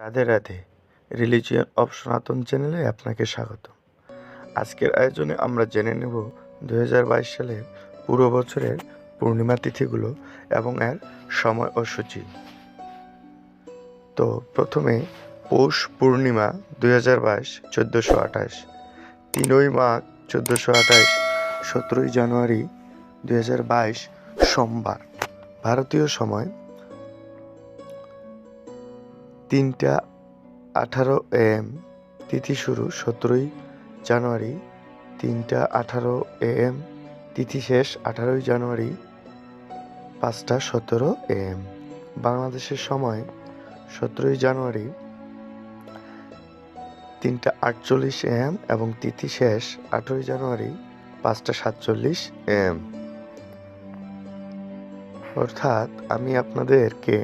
Radhe Radhe. Religion of সনাতন চ্যানেলে আপনাকে স্বাগত আজকের আয়োজনে আমরা জেনে নেব দু সালের পুরো বছরের পূর্ণিমা তিথিগুলো এবং এর সময় ও সূচি। তো প্রথমে পৌষ পূর্ণিমা দুই হাজার বাইশ, চোদ্দোশো আঠাশ। তিনই মাঘ, চোদ্দোশো আঠাশ, সতেরোই জানুয়ারি দুই হাজার বাইশ সোমবার। ভারতীয় সময় তিনটা আঠারো এম তিথি শুরু সতেরোই জানুয়ারি, তিনটা আঠারো এম তিথি শেষ আঠারোই জানুয়ারি, পাঁচটা সতেরো এম বাংলাদেশের সময় সতেরোই জানুয়ারি, তিনটা আটচল্লিশ এম এবং তিথি শেষ আঠেরোই জানুয়ারি, পাঁচটা সাতচল্লিশ এম অর্থাৎ আমি আপনাদেরকে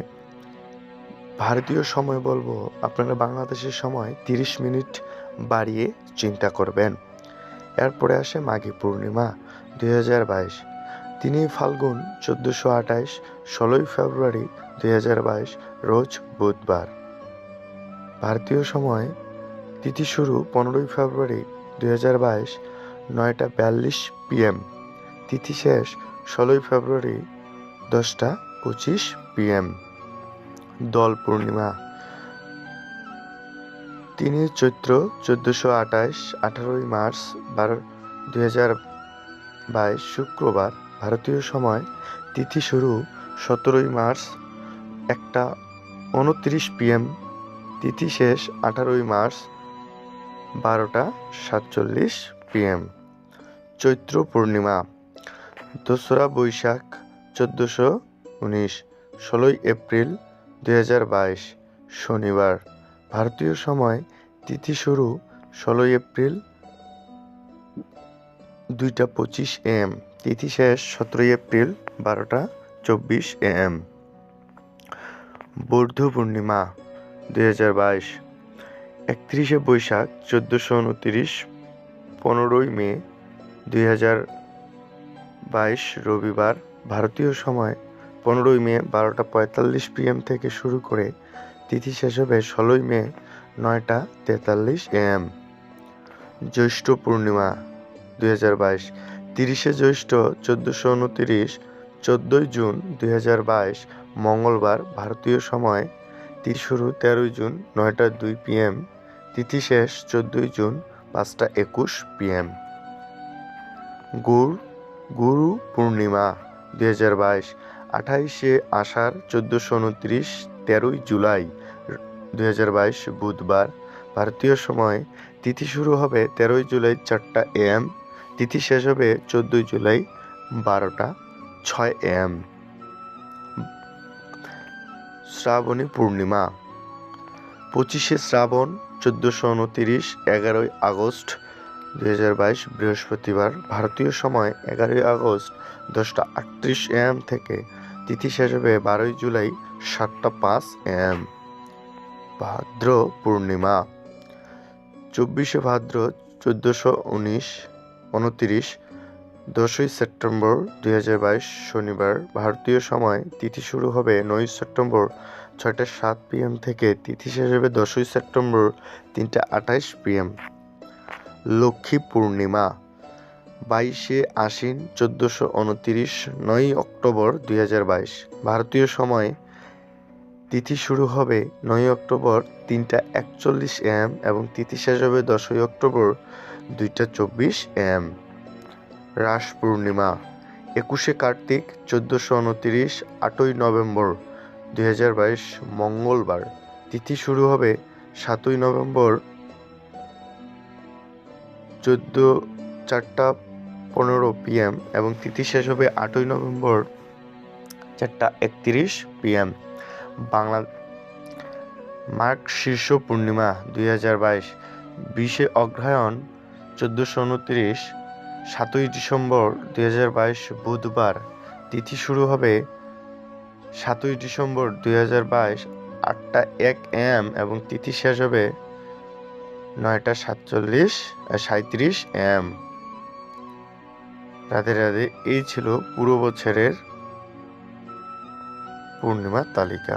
ভারতীয় সময় বলব, আপনারা বাংলাদেশের সময় তিরিশ মিনিট বাড়িয়ে চিন্তা করবেন। এরপরে আসে মাঘী পূর্ণিমা, দুই হাজার বাইশ। তিনি ফাল্গুন চোদ্দোশো আঠাইশ, ষোলোই ফেব্রুয়ারি দুই হাজার বাইশ, রোজ বুধবার। ভারতীয় সময় তিথি শুরু পনেরোই ফেব্রুয়ারি দুই হাজার বাইশ, নয়টা বিয়াল্লিশ পিএম। তিথি শেষ ষোলোই ফেব্রুয়ারি দশটা পঁচিশ পিএম। দল পূর্ণিমা। তিনি চৈত্র চোদ্দোশো আঠাশ, আঠারোই মার্চ বারো, দুই হাজার বাইশ শুক্রবার ভারতীয় সময় তিথি শুরু সতেরোই মার্চ একটা উনত্রিশ পিএম। তিথি শেষ আঠারোই মার্চ বারোটা সাতচল্লিশ পিএম। চৈত্র পূর্ণিমা, দোসরা বৈশাখ চোদ্দোশো উনিশ, ষোলোই এপ্রিল বাইশ শনিবার। ভারতীয় সময়, তিথি শুরু ষোলোই এপ্রিল দুইটা পঁচিশ এম। তিথি শেষ সতেরোই এপ্রিল বারোটা চব্বিশ এম। বৌদ্ধ পূর্ণিমা, দুই হাজার বাইশ একত্রিশে বৈশাখ, চোদ্দোশো উনতিরিশ পনেরোই মে, দুই হাজার বাইশ রবিবার। ভারতীয় সময় পনেরোই মে বারোটা পঁয়তাল্লিশ পিএম থেকে শুরু করে তিথি শেষ হবে ষোলোই মে নয়টা তেতাল্লিশ এম জ্যৈষ্ঠ পূর্ণিমা দুই হাজার বাইশ। তিরিশে জ্যৈষ্ঠ চোদ্দোশো উনতিরিশ। চোদ্দোই জুন দুই হাজার বাইশ মঙ্গলবার ভারতীয় সময়। তিথি শুরু তেরোই জুন নয়টা দুই পিএম তিথি শেষ চোদ্দোই জুন পাঁচটা একুশ পিএম গুর গুরু পূর্ণিমা দুই হাজার বাইশ। আঠাইশে আষাঢ় চোদ্দোশো উনত্রিশ, তেরোই জুলাই দুই হাজার বাইশ বুধবার। ভারতীয় সময়, তিথি শুরু হবে তেরোই জুলাই চারটা এম তিথি শেষ হবে চোদ্দোই জুলাই বারোটা ছয় এম শ্রাবণী পূর্ণিমা, পঁচিশে শ্রাবণ চোদ্দোশো উনতিরিশ, এগারোই আগস্ট দুই হাজার বাইশ বৃহস্পতিবার ভারতীয় সময় এগারোই আগস্ট দশটা আটত্রিশ এম থেকে তিথি শেষ হবে বারোই জুলাই সাতটা পাঁচ এম। ভাদ্র পূর্ণিমা। চব্বিশে ভাদ্র চোদ্দোশো উনিশ উনতিরিশ দশই সেপ্টেম্বর দুই হাজার বাইশ শনিবার ভারতীয় সময় তিথি শুরু হবে নয় সেপ্টেম্বর ছয়টা সাত পিএম থেকে তিথি শেষ হবে দশই সেপ্টেম্বর তিনটা আঠাইশ পিএম লক্ষ্মী পূর্ণিমা, বাইশে আশ্বিন চোদ্দোশো উনতিরিশ নয়ই অক্টোবর দুই বাইশ। ভারতীয় সময়ে তিথি শুরু হবে নয় অক্টোবর তিনটা একচল্লিশ এম এবং তিথি শেষ হবে দশই অক্টোবর দুইটা চব্বিশ এম। রাস পূর্ণিমা, একুশে কার্তিক চোদ্দোশো উনতিরিশ আটই নভেম্বর দুই হাজার বাইশ মঙ্গলবার। তিথি শুরু হবে সাতই নভেম্বর চোদ্দ চারটা পনেরো পিএম এবং তিথি শেষ হবে আটই নভেম্বর চারটা একত্রিশ পিএম বাংলা মার্গ শীর্ষ পূর্ণিমা দুই হাজার বাইশ, বিশে অগ্রহায়ণ চোদ্দোশো উনত্রিশ, সাতই ডিসেম্বর দুই হাজার বাইশ বুধবার। তিথি শুরু হবে সাতই ডিসেম্বর দুই হাজার বাইশ, আটটা এক এম এবং তিথি শেষ হবে নয়টা সাতচল্লিশ সাঁত্রিশ এম। রাধে রাধে এই ছিল পুরো বছরের পূর্ণিমার তালিকা।